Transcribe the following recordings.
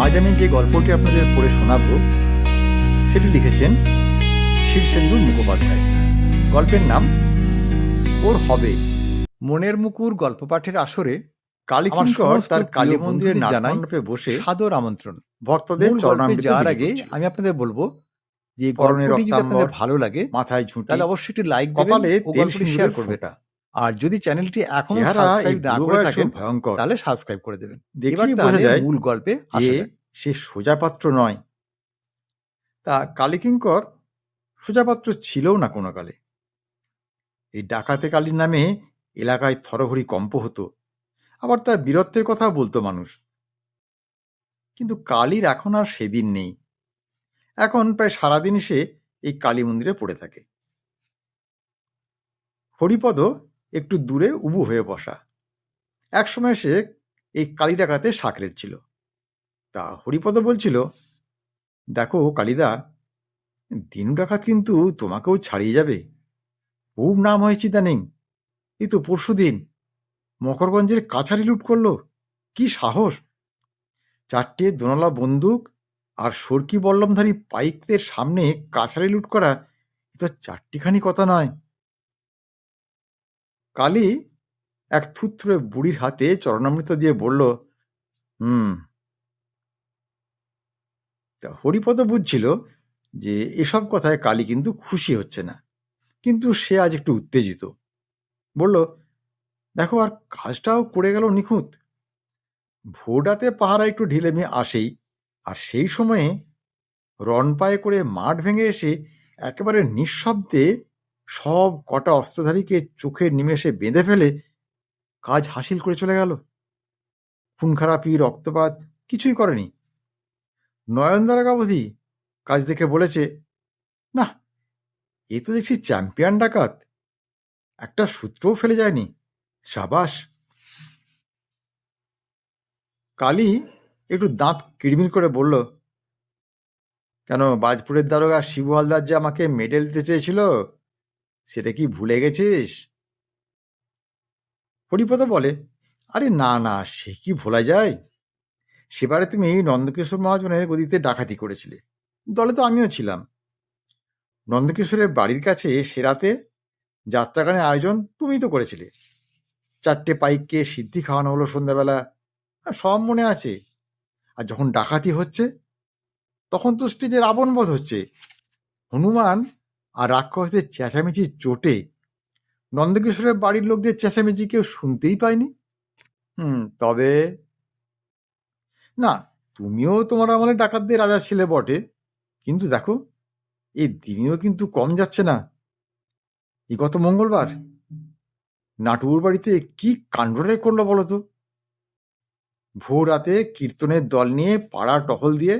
আজ আমি যে গল্পটি আপনাদের পড়ে শোনাব সেটি লিখেছেন শীর্ষেন্দু মুখোপাধ্যায়। গল্পের নাম ওর হবে। মনের মুকুর গল্প পাঠের আসরে কালীকিঙ্কর তার কালী মন্দিরের জানাই বসে সাদর আমন্ত্রণ। ভক্তদের চরণামৃত যাওয়ার আগে আমি আপনাদের বলব যে গরমের ভালো লাগে মাথায় ঝুঁটি তাহলে অবশ্যই একটি লাইক কপালে শেয়ার করবে আর যদি চ্যানেলটি এখনও সাবস্ক্রাইব না করে থাকেন ভয়ঙ্কর। তাহলে সাবস্ক্রাইব করে দেবেন। দেখলেই বোঝা যায় মূল গল্পে যে সে সোজাপাত্র নয়। তা কালীকিঙ্কর সোজাপাত্র ছিলও না কোনো কালে। এই ডাকাতে কালীর নামে এলাকায় থরহরি কম্প হতো। আবার তার বীরত্বের কথা বলতো মানুষ। কিন্তু কালীর এখন আর সেদিন নেই। এখন প্রায় সারাদিন সে এই কালী মন্দিরে পড়ে থাকে। হরিপদ একটু দূরে উবু হয়ে বসা। একসময় সে এই কালী ডাকাতে সাকরেত ছিল। তা হরিপদ বলছিল, দেখো কালিদা, দিনু ডাকাত কিন্তু তোমাকেও ছাড়িয়ে যাবে। খুব নাম হয়েছে ইদানিং। এই তো পরশু দিন। মকরগঞ্জের কাছারি লুট করল। কি সাহস! চারটে দোনলা বন্দুক আর সরকি বল্লমধারী পাইকদের সামনে কাছারি লুট করা, এ তো চারটিখানি কথা নয়। কালী এক থুথুরে বুড়ির হাতে চরণামৃত দিয়ে বলল, হুম, তা হরিপদ বুঝছিল যে এসব কথায় কালী কিন্তু খুশি হচ্ছে না, কিন্তু সে আজ একটু উত্তেজিত। বলল, দেখো, আর কাজটাও করে গেল নিখুঁত। ভোডাতে পাহারা একটু ঢিলেমি আসেই, আর সেই সময়ে রন পায়ে করে মাঠ ভেঙে এসে একেবারে নিঃশব্দে সব কটা অস্ত্রধারীকে চোখের নিমেষে বেঁধে ফেলে কাজ হাসিল করে চলে গেল। খুনখারাপি, রক্তপাত কিছুই করেনি। নয়নদারা কাবধি কাজ দেখে বলেছে, না, এ তো দেখছি চ্যাম্পিয়ন ডাকাত। একটা সূত্রও ফেলে যায়নি। সাবাস! কালী একটু দাঁত কিড়মির করে বলল, কেন বাজপুরের দারোগা শিবু হালদার যে আমাকে মেডেল দিতে চেয়েছিল সেটা কি ভুলে গেছিস? হরিপদ বলে, আরে না না, সে কি ভোলা যায়? সেবারে তুমি নন্দকিশোর মহাজনের গদিতে ডাকাতি করেছিলে। দলে তো আমিও ছিলাম। নন্দকিশোরের বাড়ির কাছে সেরাতে যাত্রাগানের আয়োজন তুমিই তো করেছিলে। চারটে পাইককে সিদ্ধি খাওয়ানো হলো সন্ধ্যাবেলা সব মনে আছে। আর যখন ডাকাতি হচ্ছে, তখন তো স্টেজে রাবণবধ হচ্ছে। হনুমান আর রাক্ষসদের চেঁচামেচির চোটে নন্দকিশোরের বাড়ির লোকদের চেঁচামেচি কেউ শুনতেই পায়নি? হুম, তবে না, তুমিও তোমার আমলে ডাকাতদের রাজা ছিলে বটে। কিন্তু দেখো এই দিনেও কিন্তু কম যাচ্ছে না। এই গত মঙ্গলবার নাটুর বাড়িতে কি কাণ্ডটাই করল বলো তো? ভোর রাতে কীর্তনের দল নিয়ে পাড়া টহল দিয়ে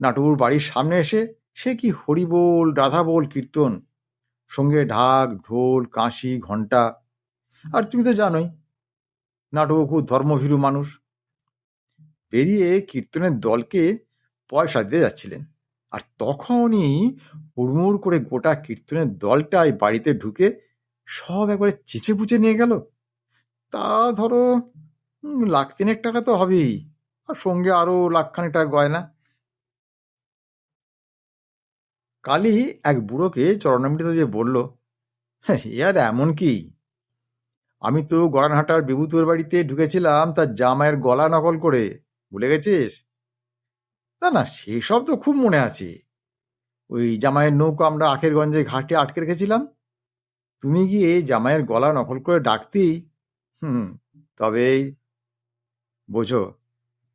নাটুর বাড়ির সামনে এসে সে কি হরিবোল, রাধাবোল, কীর্তন? সঙ্গে ঢাক, ঢোল, কাঁসি, ঘণ্টা। আর তুমি তো জানোই, নাটক ধর্মভীরু মানুষ। বেরিয়ে কীর্তনের দলকে পয়সা দিতে যাচ্ছিলেন। আর তখনই হুড়মুড় করে গোটা কীর্তনের দলটাই বাড়িতে ঢুকে সব একবারে চেঁচে পুচে নিয়ে গেল। তা ধরো লাখ তিনেক টাকা তো হবেই। আর সঙ্গে আরও লাখখানেক টাকা গয়না। কালী এক বুড়োকে চরণামৃত দিয়ে বলল হ্যাঁ এ আর এমন কি? আমি তো গড়ানহাটার বিভূতর বাড়িতে ঢুকেছিলাম তার জামাইয়ের গলা নকল করে, ভুলে গেছিস? না না, সেসব তো খুব মনে আছে। ওই জামাইয়ের নৌকো আমরা আখেরগঞ্জে ঘাটে আটকে রেখেছিলাম। তুমি গিয়ে জামাইয়ের গলা নকল করে ডাকতি হুম, তবে বোঝো,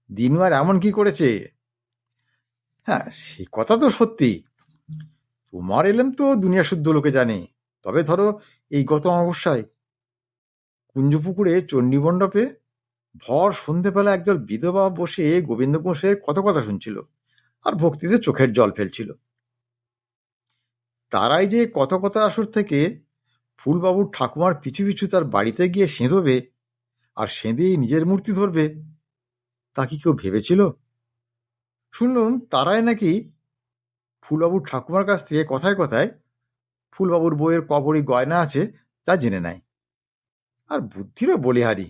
দিনু আর এমন কি করেছে? হ্যাঁ সে কথা তো সত্যি। তোমার এলেম তো দুনিয়া শুদ্ধ লোকে জানে। তবে ধরো এই গত অমাবস্যায় কুঞ্জপুকুরে চণ্ডীমণ্ডপে ভর সন্ধেবেলা একদল বিধবা বসে গোবিন্দ ঘোষের কত কথা শুনছিল আর ভক্তিতে চোখের জল ফেলছিল। তারাই যে কত কথা আসর থেকে ফুলবাবুর ঠাকুমার পিছু পিছু তার বাড়িতে গিয়ে সেঁধবে আর সেঁধেই নিজের মূর্তি ধরবে, তা কি কেউ ভেবেছিল? শুনলাম তারাই নাকি ফুলবাবুর ঠাকুমার কাছ থেকে কথায় কথায় ফুলবাবুর বইয়ের কবরী গয়না আছে তা জেনে নেয়। আর বুদ্ধিরও বলিহারি।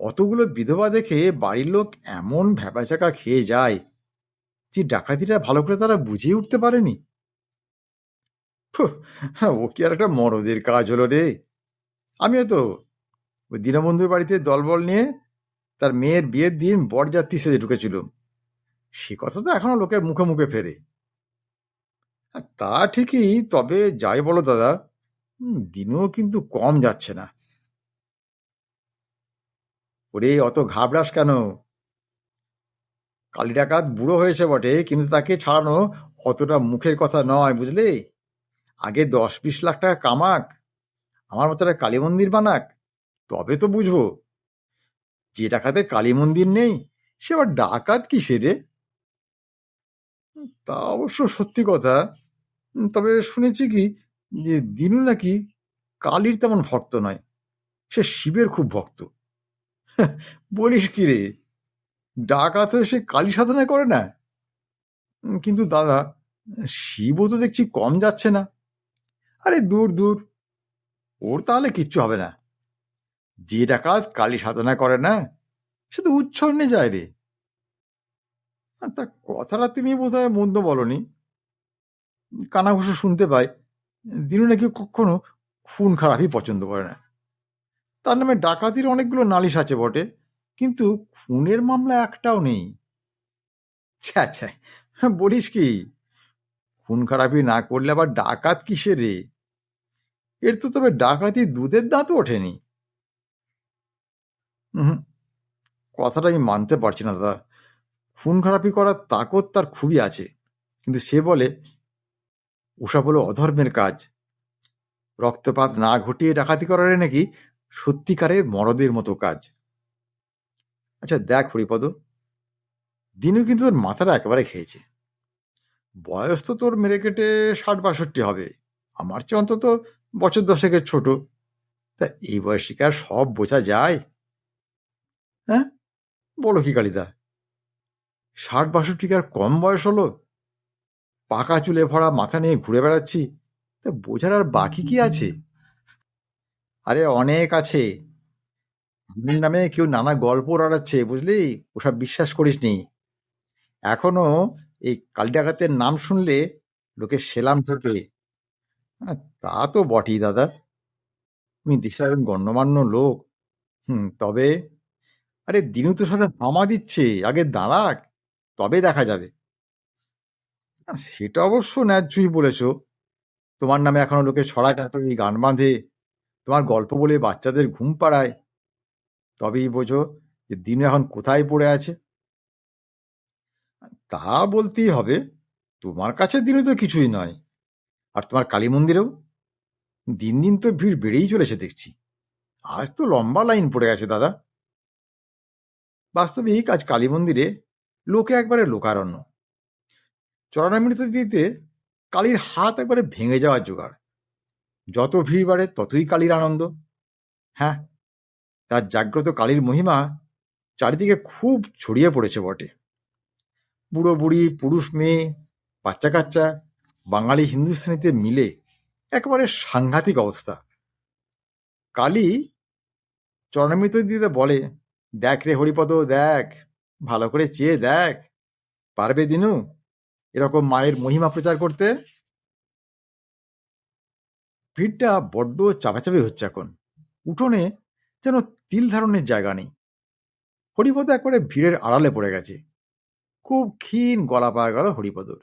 অতগুলো বিধবা দেখে বাড়ির লোক এমন ভ্যাপাচাকা খেয়ে যায় যে ডাকাতিটা ভালো করে তারা বুঝিয়ে উঠতে পারেনি। ও কি আর একটা মরদের কাজ হলো রে। আমিও তো ওই দীনবন্ধুর বাড়িতে দলবল নিয়ে তার মেয়ের বিয়ের দিন বরযাত্রী সেজে ঢুকেছিল সে কথা তো এখনও লোকের মুখে মুখে ফেরে। হ্যাঁ, তা ঠিকই। তবে যাই বলো দাদা দিনও কিন্তু কম যাচ্ছে না। ওরে অত ঘাবড়াস কেন? কালী ডাকাত বুড়ো হয়েছে বটে কিন্তু তাকে ছাড়ানো অতটা মুখের কথা নয় বুঝলে? আগে দশ বিশ লাখ টাকা কামাক আমার মতো একটা কালী মন্দির বানাক তবে তো বুঝব। যে ডাকাতের কালী মন্দির নেই সে আবার ডাকাত কিসের রে? তা অবশ্য সত্যি কথা। তবে শুনেছি কি যে দিনু নাকি কালীর তেমন ভক্ত নয়, সে শিবের খুব ভক্ত। বলিস কি রে, ডাকাত হয়ে সে কালী সাধনা করে না? কিন্তু দাদা, শিবও তো দেখছি কম যাচ্ছে না। আরে দূর দূর, ওর তাহলে কিচ্ছু হবে না। যে ডাকাত কালী সাধনা করে না, সে তো উচ্ছন্নে যায় রে। তা কথাটা তুমি বোধ বোধহয় মন্দ বলনি। কানাঘুষো শুনতে পাই দিনু নাকি কখনো খুন খারাপই পছন্দ করে না। তার নামে ডাকাতির অনেকগুলো নালিশ আছে বটে কিন্তু খুনের মামলা একটাও নেই। ছ্যা ছ্যা হ্যাঁ, বলিস কি? খুন খারাপি না করলে আবার ডাকাত কিসের রে? এর তো তবে ডাকাতি দুধের দাঁতও ওঠেনি। হুম কথাটা আমি মানতে পারছি না দাদা। খুন খারাপি করার তাকত তার খুবই আছে। কিন্তু সে বলে ওসব হলো অধর্মের কাজ। রক্তপাত না ঘটিয়ে ডাকাতি করারে নাকি সত্যিকারের মরদের মতো কাজ। আচ্ছা দেখ হরিপদ, দিনু কিন্তু তোর মাথাটা একেবারে খেয়েছে। বয়স তো তোর মেরে কেটে ষাট বাষট্টি হবে। আমার চেয়ে অন্তত বছর দশেকের ছোট। তা এই বয়সে কি আর সব বোঝা যায়? হ্যাঁ? বলো কি কালিদা। ষাট বাষট্টি আর কম বয়স হলো? পাকা চুলে ভরা মাথা নিয়ে ঘুরে বেড়াচ্ছি। তা বোঝার আর বাকি কি আছে? আরে অনেক আছে। নামে কেউ নানা গল্প রাড়াচ্ছে বুঝলি? ওসব বিশ্বাস করিস নি এখনও এই কালী ডাকাতের নাম শুনলে লোকে সেলাম থাকে তা তো বটেই দাদা। তুমি দেশের একজন গণ্যমান্য লোক। হুম, তবে আরে দিনু তো সাথে হামা দিচ্ছে। আগে দাঁড়াক। তবে দেখা যাবে। সেটা অবশ্য ন্যায্যই বলেছ। তোমার নামে এখনও লোকে ছড়া চাটারি গান বাঁধে। তোমার গল্প বলে বাচ্চাদের ঘুম পাড়ায়। তবেই বোঝো যে দিন এখন কোথায় পড়ে আছে। তা বলতেই হবে, তোমার কাছে দিনু তো কিছুই নয়। আর তোমার কালী মন্দিরেও? দিন দিন তো ভিড় বেড়েই চলেছে দেখছি। আজ তো লম্বা লাইন পড়ে গেছে, দাদা। বাস্তবিক আজ কালী মন্দিরে লোকে একবারে লোকারণ্য। চরণামৃত দিতে কালীর হাত একবারে ভেঙে যাওয়ার জোগাড়। যত ভিড় বাড়ে, ততই কালীর আনন্দ। হ্যাঁ তার জাগ্রত কালীর মহিমা চারিদিকে খুব ছড়িয়ে পড়েছে বটে। বুড়ো বুড়ি, পুরুষ মেয়ে বাচ্চা কাচ্চা বাঙালি হিন্দুস্তানিতে মিলে একেবারে সাংঘাতিক অবস্থা। কালী চরণামৃত দিতে বলে, দেখ রে হরিপদ, দেখ ভালো করে চেয়ে দেখ। পারবে দিনু? এরকম মায়ের মহিমা প্রচার করতে? ভিড়টা বড্ড চাপাচাপি হচ্ছে এখন। উঠোনে যেন তিল ধারণের জায়গা নেই। হরিপদ একবারে ভিড়ের আড়ালে পড়ে গেছে। খুব ক্ষীণ গলা পাওয়া গেল হরিপদর।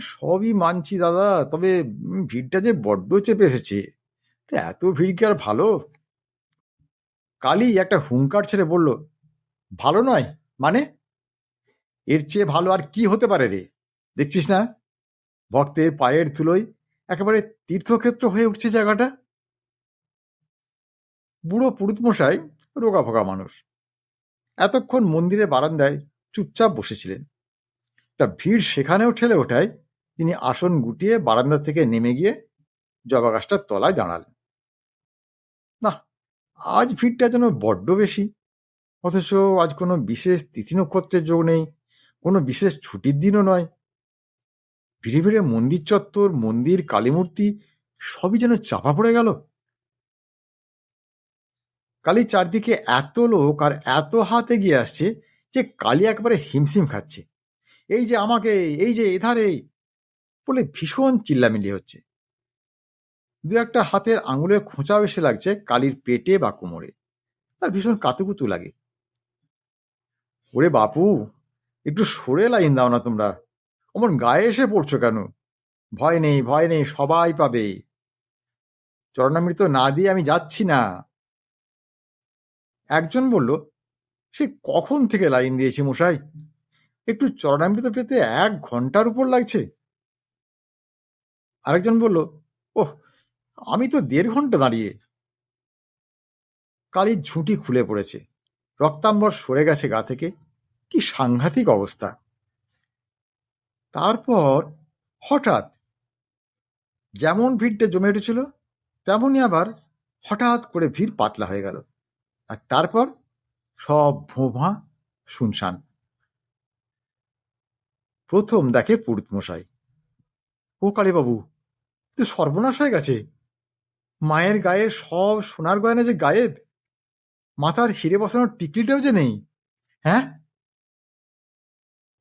সবই মানছি দাদা, তবে ভিড়টা যে বড্ড চেপে এসেছে, তা এত ভিড় কি আর ভালো? কালি একটা হুঙ্কার ছেড়ে বলল ভালো নয়? মানে? এর চেয়ে ভালো আর কি হতে পারে রে? দেখছিস না? ভক্তের পায়ের ধুলোয় একেবারে তীর্থক্ষেত্র হয়ে উঠছে জায়গাটা। বুড়ো পুরুত মশাই রোগা ফোকা মানুষ। এতক্ষণ মন্দিরে বারান্দায় চুপচাপ বসেছিলেন। তা ভিড় সেখানেও ঠেলে ওঠায় তিনি আসন গুটিয়ে বারান্দা থেকে নেমে গিয়ে জবা গাছটার তলায় দাঁড়ালেন। না আজ ভিড়টা যেন বড্ড বেশি। অথচ আজ কোনো বিশেষ তিথি নক্ষত্রের যোগ নেই, কোনো বিশেষ ছুটির দিনও নয়। ভিড়ে ভিড়ে মন্দির চত্বর, মন্দির, কালীমূর্তি সবই যেন চাপা পড়ে গেল। কালী চারদিকে এত লোক আর এত হাত এগিয়ে আসছে যে কালী একবারে হিমশিম খাচ্ছে। এই যে আমাকে, এই যে এধারে বলে ভীষণ চিল্লামিল্লি হচ্ছে। দু একটা হাতের আঙুলে খোঁচাও এসে লাগছে কালীর পেটে বা কোমরে। তার ভীষণ কাতুকুতু লাগে। ওরে বাপু, একটু সরে লাইন দাও না তোমরা। অমন গায়ে এসে পড়ছো কেন? ভয় নেই ভয় নেই, সবাই পাবে। চরণামৃত না দিয়ে আমি যাচ্ছি না। একজন বলল, সে কখন থেকে লাইন দিয়েছি মশাই? একটু চরণামৃত পেতে এক ঘণ্টার উপর লাগছে। আরেকজন বলল, ওহ, আমি তো দেড় ঘণ্টা দাঁড়িয়ে। কালির ঝুঁটি খুলে পড়েছে। রক্তাম্বর সরে গেছে গা থেকে। কি সাংঘাতিক অবস্থা। তারপর হঠাৎ যেমন ভিড়টা জমে উঠেছিল, তেমনই আবার হঠাৎ করে ভিড় পাতলা হয়ে গেল। আর তারপর সব ভোঁভা, শুনশান। প্রথম দেখে পুরুত মশাই ও কালীবাবু তো সর্বনাশ হয়ে গেছে। মায়ের গায়ের সব সোনার গয়না যে গায়েব মাথার হিরে বসানোর টিকলিটাও যে নেই হ্যাঁ?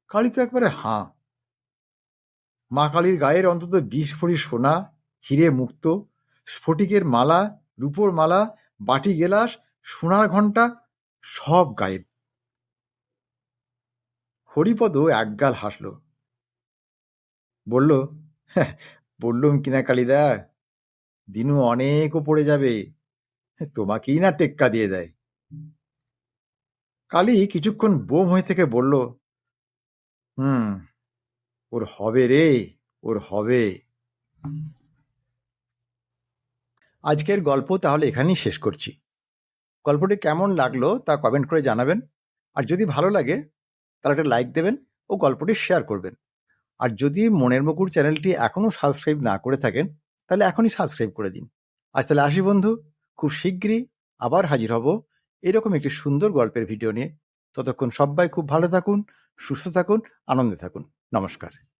কালী তো একবারে হাঁ। মা কালীর গায়ের অন্তত বিশ ভরি সোনা হিরে মুক্ত স্ফটিকের মালা রূপোর মালা বাটি গেলাস সোনার ঘণ্টা সব গায়েব। হরিপদ একগাল হাসল। বলল "হ্যাঁ, বললুম কিনা কালিদা? দিনু অনেক পড়ে যাবে। তোমাকেই না টেক্কা দিয়ে দেয়। কালী কিছুক্ষণ বোম হয়ে থেকে বলল, হুম, ওর হবে রে, ওর হবে। আজকের গল্প তাহলে এখানেই শেষ করছি। গল্পটি কেমন লাগল তা কমেন্ট করে জানাবেন। আর যদি ভালো লাগে, তাহলে একটা লাইক দেবেন ও গল্পটি শেয়ার করবেন। আর যদি মনের মুকুর চ্যানেলটি এখনও সাবস্ক্রাইব না করে থাকেন, তাহলে এখনই সাবস্ক্রাইব করে দিন। আজ তাহলে আসি বন্ধু, খুব শীঘ্রই আবার হাজির হব এরকম একটি সুন্দর গল্পের ভিডিও নিয়ে। ততক্ষণ সবাই খুব ভালো থাকুন, সুস্থ থাকুন, আনন্দে থাকুন। নমস্কার।